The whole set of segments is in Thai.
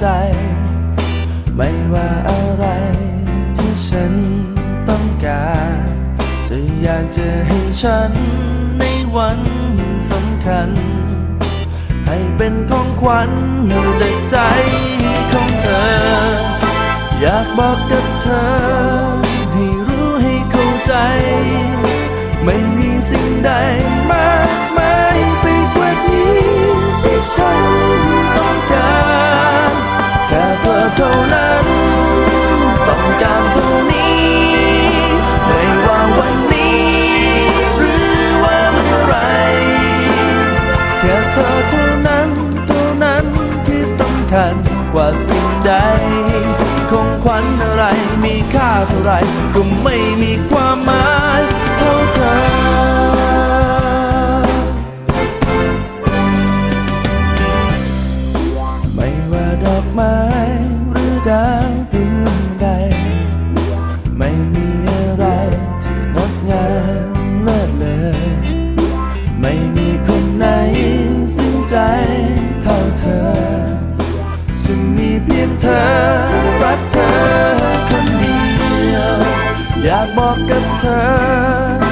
ใจ ไม่ว่าอะไรที่ฉันต้องการเธออยากจะให้ฉันในวันสำคัญ ให้เป็นของขวัญจากใจของเธอ อยากบอกกับเธอ ธอเท่านั้นเท่านั้นที่สำคัญกว่าสิ่งใด ของขวัญอะไรมีค่าเท่าไรก็ไม่มีความหมายเท่าเธอไม่ว่าดอกไม้หรือดาวดวงใด ไม่มีอะไรที่งดงามเลิศเลย ไม่มีคนไหน ใจเท่าเธอฉันมีเพียงเธอ รักเธอคนเดียว อยากบอกกับเธอ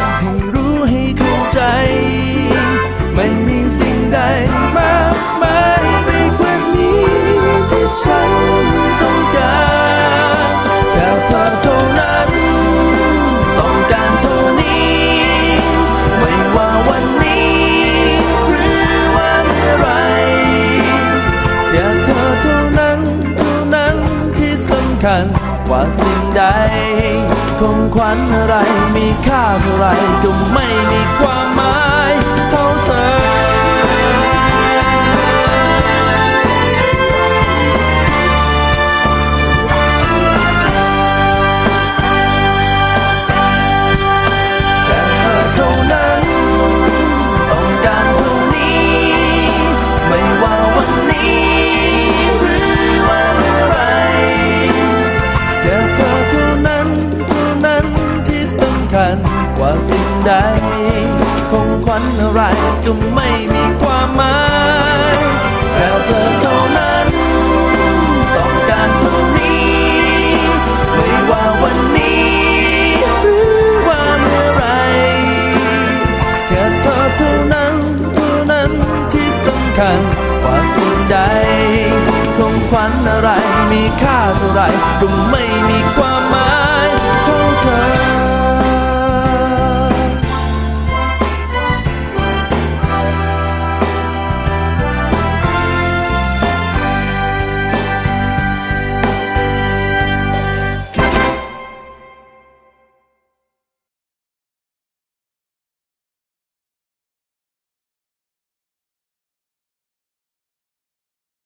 คัญกว่าสิ่งใดของขวัญอะไรมีค่าเท่าไรก็ไม่มีความหมายเท่า ใดของขวัญอะไรก็ไม่มีความหมายแค่เธอเท่านั้น ต้องการเท่านี้ ไม่ว่าวันนี้ หรือว่าเมื่อไรแค่เธอเท่านั้นเท่านั้นที่สำคัญกว่าสิ่งใดของขวัญอะไรมีค่าเท่าไรก็ไม่มีความหมายเท่าเธอ